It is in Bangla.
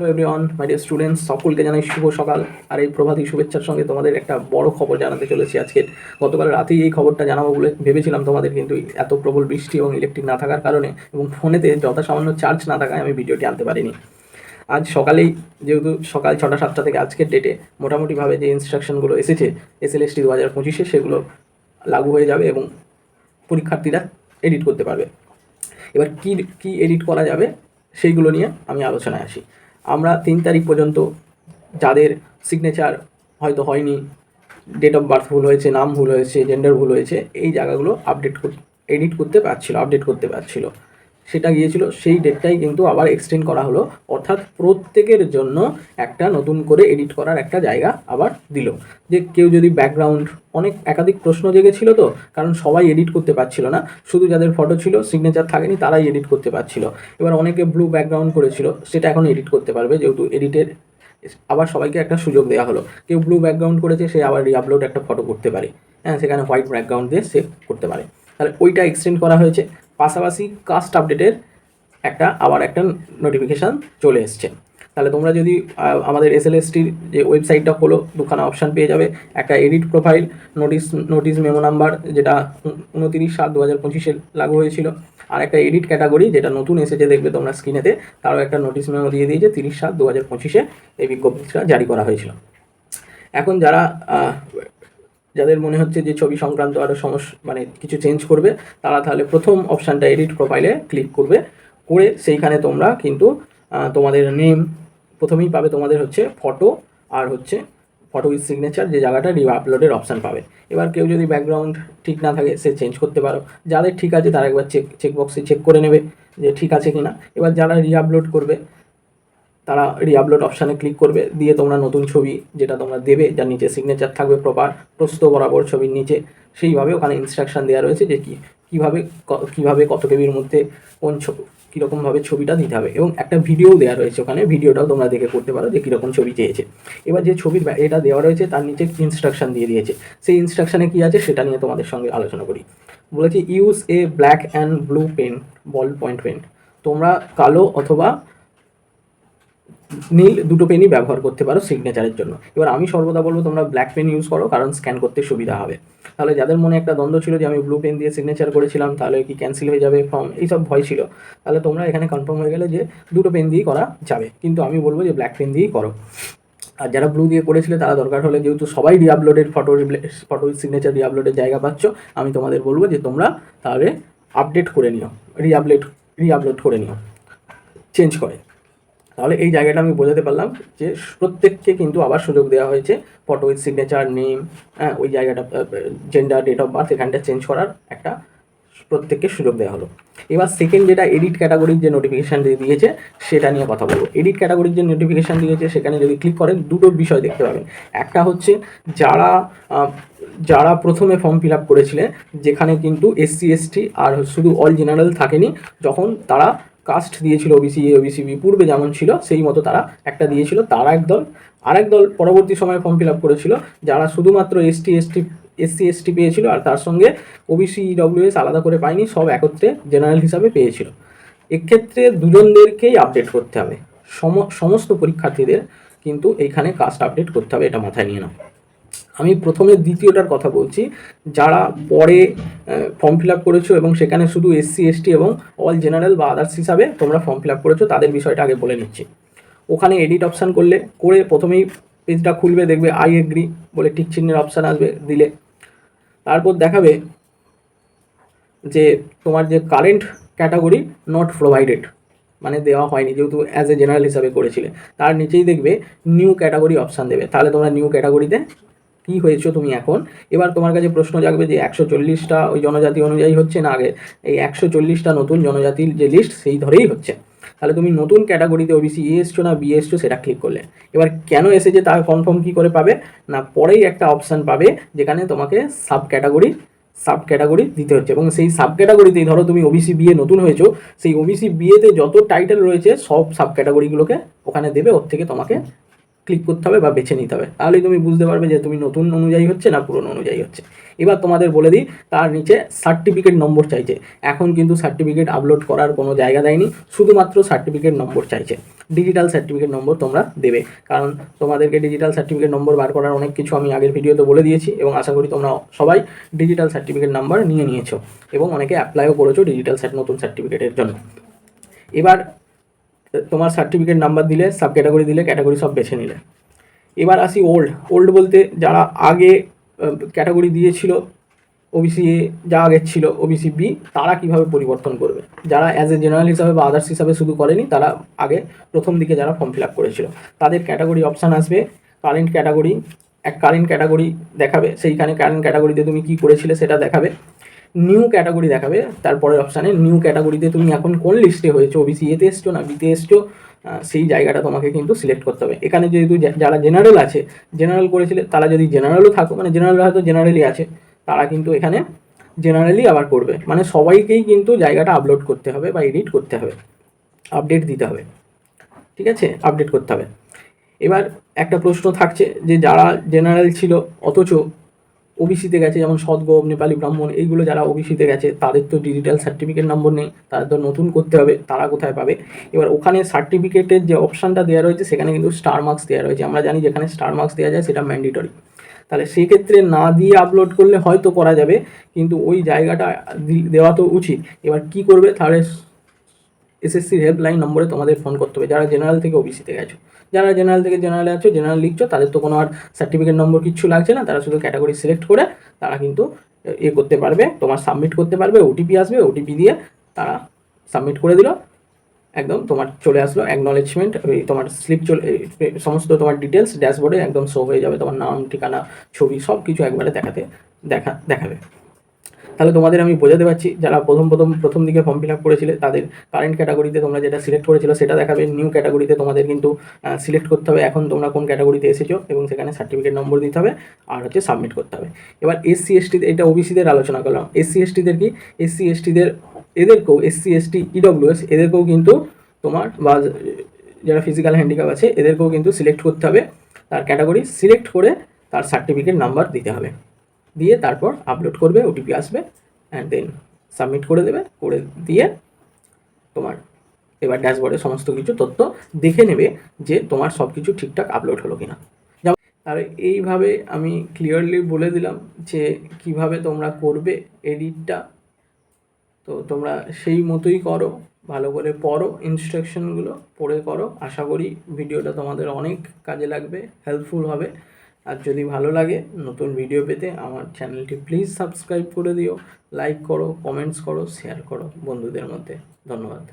Hello everyone my dear students সকলকে জানাই শুভ সকাল। আর এই প্রভাতী শুভেচ্ছার সঙ্গে তোমাদের একটা বড় খবর জানাতে চলেছি আজকে। গতকাল রাতেই এই খবরটা জানাব বলে ভেবেছিলাম তোমাদের, কিন্তু এত প্রবল বৃষ্টি এবং ইলেকট্রিক না থাকার কারণে এবং ফোনেতে যথাসামান্য চার্জ না থাকায় আমি ভিডিওটি আনতে পারিনি। আজ সকালেই, যেহেতু সকাল ছটা সাতটা থেকে আজকের ডেটে মোটামুটিভাবে যে ইনস্ট্রাকশনগুলো এসেছে এস এল দু হাজার পঁচিশে সেগুলো লাগু হয়ে যাবে এবং পরীক্ষার্থীরা এডিট করতে পারবে। এবার কী কী এডিট করা যাবে, সেইগুলো নিয়ে আমি আলোচনায় আসি। আমরা তিন তারিখ পর্যন্ত যাদের সিগনেচার হয়তো হয়নি ডেট অফ বার্থ ভুল হয়েছে, নাম ভুল হয়েছে জেন্ডার ভুল হয়েছে, এই জায়গাগুলো আপডেট এডিট করতে পারছিল আপডেট করতে পারছিল। সেটা গিয়েছিল, সেই ডেটটাই কিন্তু আবার এক্সটেন্ড করা হলো। অর্থাৎ প্রত্যেকের জন্য একটা নতুন করে এডিট করার একটা জায়গা আবার দিল। যে কেউ যদি ব্যাকগ্রাউন্ড অনেক একাধিক প্রশ্ন জেগেছিল তো, কারণ সবাই এডিট করতে পারছিল না। শুধু যাদের ফটো ছিল সিগনেচার থাকেনি, তারাই এডিট করতে পারছিল। এবার অনেকে ব্লু ব্যাকগ্রাউন্ড করেছিল, সেটা এখন এডিট করতে পারবে, যেহেতু এডিটের আবার সবাইকে একটা সুযোগ দেওয়া হলো। কেউ ব্লু ব্যাকগ্রাউন্ড করেছে, সে আবার রিআপলোড একটা ফটো করতে পারে। হ্যাঁ সেখানে হোয়াইট ব্যাকগ্রাউন্ড দিয়ে সে করতে পারে। তাহলে ওইটা এক্সটেন্ড করা হয়েছে। পাশাপাশি কাস্ট আপডেটের একটা, আবার একটা নোটিফিকেশান চলে এসছে। তাহলে তোমরা যদি আমাদের এস এল এসটির যে ওয়েবসাইটটা খোলো, দুখানা অপশান পেয়ে যাবে। একটা edit profile notice notice memo number যেটা উনতিরিশ সাত দু হাজার পঁচিশে লাগু হয়েছিল। আর একটা এডিট ক্যাটাগরি যেটা নতুন এসেছে, দেখবে তোমরা স্ক্রিনেতে তারও একটা নোটিশ মেমো দিয়ে দিয়েছে, তিরিশ সাত দু হাজার পঁচিশে এই বিজ্ঞপ্তিটা জারি করা হয়েছিল। এখন যারা যাদের মনে হচ্ছে যে ছবি সংক্রান্ত আরও সমস্যা মানে কিছু চেঞ্জ করবে, তারা তাহলে প্রথম অপশানটা এডিট প্রোফাইলে ক্লিক করবে। করে সেইখানে তোমরা কিন্তু তোমাদের নেম প্রথমেই পাবে তোমাদের হচ্ছে ফটো আর হচ্ছে ফটো উইথ সিগনেচার যে জায়গাটা রি আপলোডের অপশান পাবে। এবার কেউ যদি ব্যাকগ্রাউন্ড ঠিক না থাকে, সে চেঞ্জ করতে পারো। যাদের ঠিক আছে, তারা একবার চেক চেক বক্সে চেক করে নেবে যে ঠিক আছে কি না এবার যারা রি আপলোড করবে তারা রিআপলোড অপশানে ক্লিক করবে, দিয়ে তোমরা নতুন ছবি যেটা তোমরা দেবে, যার নিচে সিগনেচার থাকবে প্রপার প্রস্ত বরাবর ছবির নিচে, সেইভাবে ওখানে ইনস্ট্রাকশন দেওয়া রয়েছে যে কী, কীভাবে কীভাবে কত কেবির মধ্যে কোন ছবি কীরকমভাবে ছবিটা দিতে হবে। এবং একটা ভিডিও দেওয়া রয়েছে ওখানে ভিডিওটাও তোমরা দেখে করতে পারো যে কীরকম ছবি চেয়েছে। এবার যে ছবির এটা দেওয়া রয়েছে, তার নিচে ইনস্ট্রাকশন দিয়ে দিয়েছে। সেই ইনস্ট্রাকশানে কী আছে, সেটা নিয়ে তোমাদের সঙ্গে আলোচনা করি। বলেছে use a black and blue pen ball point pen তোমরা কালো অথবা নীল দুটো পেনই ব্যবহার করতে পারো সিগনেচারের জন্য। এবার আমি সর্বদা বলব তোমরা ব্ল্যাক পেন ইউজ করো, কারণ স্ক্যান করতে সুবিধা হবে। তাহলে যাদের মনে একটা দ্বন্দ্ব ছিল যে আমি ব্লু পেন দিয়ে সিগনেচার করেছিলাম, তাহলে কি ক্যান্সেল হয়ে যাবে ফর্ম এইসব ভয় ছিল। তাহলে তোমরা এখানে কনফার্ম হয়ে গেলে যে দুটো পেন দিয়েই করা যাবে। কিন্তু আমি বলব যে ব্ল্যাক পেন দিয়েই করো। আর যারা ব্লু দিয়ে করেছিলে, তারা দরকার হলে যেহেতু সবাই রিআপলোডেড ফটো ফটো সিগনেচার রিআপলোডের জায়গা পাচ্ছ, আমি তোমাদের বলব যে তোমরা তাহলে আপডেট করে নিও রিআপলেট রিআপলোড করে নিও। চেঞ্জ করে। তাহলে এই জায়গাটা আমি বোঝাতে পারলাম যে প্রত্যেককে কিন্তু আবার সুযোগ দেওয়া হয়েছে ফটো উইথ সিগনেচার নেম হ্যাঁ ওই জায়গাটা জেন্ডার ডেট অফ বার্থ এখানটা চেঞ্জ করার একটা প্রত্যেককে সুযোগ দেওয়া হলো। এবার সেকেন্ড যেটা এডিট ক্যাটাগরির যে নোটিফিকেশান দিয়েছে, সেটা নিয়ে কথা বলব। এডিট ক্যাটাগরির যে নোটিফিকেশান দিয়েছে, সেখানে যদি ক্লিক করেন, দুটো বিষয় দেখতে পাবেন। একটা হচ্ছে যারা যারা প্রথমে ফর্ম ফিল আপ করেছিলেন যেখানে কিন্তু এসসি এসটি আর শুধু অল জেনারেল থাকেনি, যখন তারা কাস্ট দিয়েছিল ওবিসি এ ওবিসি বি পূর্বে যেমন ছিল, সেই মতো তারা একটা দিয়েছিল, তারা একদল আরেক দল পরবর্তী সময়ে ফর্ম ফিল আপ করেছিল, যারা শুধুমাত্র এসটি এসটি এসসি এসটি পেয়েছিল আর তার সঙ্গে ওবিসি ইডব্লিউএস আলাদা করে পায়নি, সব একত্রে জেনারেল হিসাবে পেয়েছিল। এক্ষেত্রে দুজনদেরকেই আপডেট করতে হবে। সম, সমস্ত পরীক্ষার্থীদের কিন্তু এইখানে কাস্ট আপডেট করতে হবে, এটা মাথায় নিয়ে নাও। আমি প্রথমে দ্বিতীয়টার কথা বলছি। যারা পরে ফর্ম ফিল আপ করেছ এবং সেখানে শুধু এসসি এসটি এবং অল জেনারেল বা আদার্স হিসাবে তোমরা ফর্ম ফিল আপ করেছ, তাদের বিষয়টা আগে বলে নিচ্ছি। ওখানে এডিট অপশান করলে, করে প্রথমেই পেজটা খুলবে, দেখবে আই এগ্রি বলে টিক চিহ্নের অপশান আসবে দিলে। তারপর দেখাবে যে তোমার যে কারেন্ট ক্যাটাগরি নট প্রোভাইডেড মানে দেওয়া হয়নি, যেহেতু অ্যাজ এ জেনারেল হিসাবে করেছিলে। তার নিচেই দেখবে নিউ ক্যাটাগরি অপশান দেবে। তাহলে তোমরা নিউ ক্যাটাগরিতে কী হয়েছো তুমি এখন? এবার তোমার কাছে প্রশ্ন জাগবে যে একশো চল্লিশটা ওই জনজাতি অনুযায়ী হচ্ছে না? আগে এই একশো চল্লিশটা নতুন জনজাতির যে লিস্ট সেই ধরেই হচ্ছে। তাহলে তুমি নতুন ক্যাটাগরিতে ওবিসি এ এসছো না বি এসছো সেটা ক্লিক করলে। এবার কেন এসেছে তা কনফার্ম কী করে পাবে? না, পরেই একটা অপশান পাবে যেখানে তোমাকে সাব ক্যাটাগরি সাব ক্যাটাগরি দিতে হচ্ছে। এবং সেই সাব ক্যাটাগরিতেই ধরো তুমি ওবিসি বিয়ে নতুন হয়েছো, সেই ওবিসি বিয়েতে যত টাইটেল রয়েছে, সব সাব ক্যাটাগরিগুলোকে ওখানে দেবে, ওর থেকে তোমাকে ক্লিক করতে হবে বা বেছে নিতে হবে। তাহলেই তুমি বুঝতে পারবে যে তুমি নতুন অনুযায়ী হচ্ছে না পুরনো অনুযায়ী হচ্ছে। এবার তোমাদের বলে দিই, তার নিচে সার্টিফিকেট নম্বর চাইছে। এখন কিন্তু সার্টিফিকেট আপলোড করার কোনো জায়গা দেয়নি, শুধুমাত্র সার্টিফিকেট নম্বর চাইছে। ডিজিটাল সার্টিফিকেট নম্বর তোমরা দেবে। কারণ তোমাদেরকে ডিজিটাল সার্টিফিকেট নম্বর বার করার অনেক কিছু আমি আগের ভিডিওতে বলে দিয়েছি এবং আশা করি তোমরা সবাই ডিজিটাল সার্টিফিকেট নাম্বার নিয়ে নিয়েছো এবং অনেকে অ্যাপ্লাইও করেছ ডিজিটাল নতুন সার্টিফিকেটের জন্য। এবার তোমার সার্টিফিকেট নাম্বার দিলে সাব ক্যাটাগরি দিলে ক্যাটাগরি সব বেছে নিলে। এবার আসি ওল্ড ওল্ড বলতে যারা আগে ক্যাটাগরি দিয়েছিল ওবিসি এ যা আগের ছিল ওবিসি বি তারা কীভাবে পরিবর্তন করবে? যারা অ্যাজ এ জেনারেল হিসাবে বা আদার্স হিসাবে শুধু করেনি, তারা আগে প্রথম দিকে যারা ফর্ম ফিল আপ করেছিল, তাদের ক্যাটাগরি অপশান আসবে কারেন্ট ক্যাটাগরি এক কারেন্ট ক্যাটাগরি দেখাবে, সেইখানে কারেন্ট ক্যাটাগরিতে তুমি কি করেছিলে সেটা দেখাবে। নিউ ক্যাটাগরি দেখাবে তারপরের অপশানে নিউ ক্যাটাগরিতে তুমি এখন কোন লিস্টে হয়েছো? ওবিসি এতে এসছো না বিতে এসছো? সেই জায়গাটা তোমাকে কিন্তু সিলেক্ট করতে হবে। এখানে যেহেতু যারা জেনারেল আছে জেনারেল করেছিলে, তারা যদি জেনারেলও থাকো মানে জেনারেল হয়তো জেনারেলই আছে, তারা কিন্তু এখানে জেনারেলি আবার করবে। মানে সবাইকেই কিন্তু জায়গাটা আপলোড করতে হবে বা এডিট করতে হবে। আপডেট দিতে হবে। ঠিক আছে? আপডেট করতে হবে। এবার একটা প্রশ্ন থাকছে যে যারা জেনারেল ছিল, অথচ ওবিসিতে গেছে, যেমন সদগোপ নেপালি ব্রাহ্মণ, এইগুলো যারা ওবিসিতে গেছে, তাদের তো ডিজিটাল সার্টিফিকেট নম্বর নেই, তাদের তো নতুন করতে হবে, তারা কোথায় পাবে? এবার ওখানে সার্টিফিকেটের যে অপশানটা দেওয়া রয়েছে, সেখানে কিন্তু স্টার মার্কস দেওয়া রয়েছে। আমরা জানি যেখানে স্টার মার্কস দেওয়া যায়, সেটা ম্যান্ডেটরি তাহলে সেক্ষেত্রে না দিয়ে আপলোড করলে হয়তো করা যাবে, কিন্তু ওই জায়গাটা দেওয়া তো উচিত। এবার কি করবে? তাহলে এসএসসির হেল্পলাইন নম্বরে তোমাদের ফোন করতে হবে। যারা জেনারেল থেকে ওবিসিতে গেছো, যারা জেনারেল থেকে জেনারেলে আছো জেনারেল লিখছো, তাদের তো কোনো আর সার্টিফিকেট নম্বর কিচ্ছু লাগছে না। তারা শুধু ক্যাটাগরি সিলেক্ট করে তারা কিন্তু এ করতে পারবে, তোমার সাবমিট করতে পারবে ওটিপি আসবে ওটিপি দিয়ে তারা সাবমিট করে দিল। একদম তোমার চলে আসলো অ্যাকনলেজমেন্ট তোমার স্লিপ চলে সমস্ত তোমার ডিটেলস ড্যাশবোর্ডে একদম শো হয়ে যাবে। তোমার নাম, ঠিকানা, ছবি সব কিছু একবারে দেখাতে, দেখা, দেখাবে। তাহলে তোমাদের আমি বোঝাতে পারছি, যারা প্রথম প্রথম প্রথম দিকে ফর্ম ফিল আপ করেছিলে, তাদের কারেন্ট ক্যাটাগরিতে তোমরা যেটা সিলেক্ট করেছিল, সেটা দেখাবে। নিউ ক্যাটাগরিতে তোমাদের কিন্তু সিলেক্ট করতে হবে। এখন তোমরা কোন ক্যাটাগরিতে এসেছ এবং সেখানে সার্টিফিকেট নম্বর দিতে হবে আর হচ্ছে সাবমিট করতে হবে। এবার এসসি এসটি এটা ওবিসিদের আলোচনা করলাম। এসসি এসটিদের কি? এসসি এসটিদের এদেরকেও এসসি এসটি ইডব্লিউএস এদেরকেও কিন্তু তোমার, বা যারা ফিজিক্যাল হ্যান্ডিক্যাপ আছে, এদেরকেও কিন্তু সিলেক্ট করতে হবে। তার ক্যাটাগরি সিলেক্ট করে তার সার্টিফিকেট নাম্বার দিতে হবে। দিয়ে তারপর আপলোড করবে ওটিপি আসবে অ্যান্ড দেন সাবমিট করে দেবে, করে দিয়ে তোমার এবার ড্যাশবোর্ডে সমস্ত কিছু তথ্য দেখে নেবে যে তোমার সব কিছু ঠিকঠাক আপলোড হলো কিনা। তাহলে এইভাবে আমি ক্লিয়ারলি বলে দিলাম যে কীভাবে তোমরা করবে এডিটটা তো তোমরা সেই মতোই করো, ভালো করে পড়ো ইনস্ট্রাকশনগুলো পড়ে করো। আশা করি ভিডিওটা তোমাদের অনেক কাজে লাগবে হেল্পফুল হবে। আর যদি ভালো লাগে নতুন ভিডিও পেতে আমার চ্যানেলটি প্লিজ সাবস্ক্রাইব করে দিও লাইক করো কমেন্টস করো শেয়ার করো বন্ধুদের মধ্যে। ধন্যবাদ।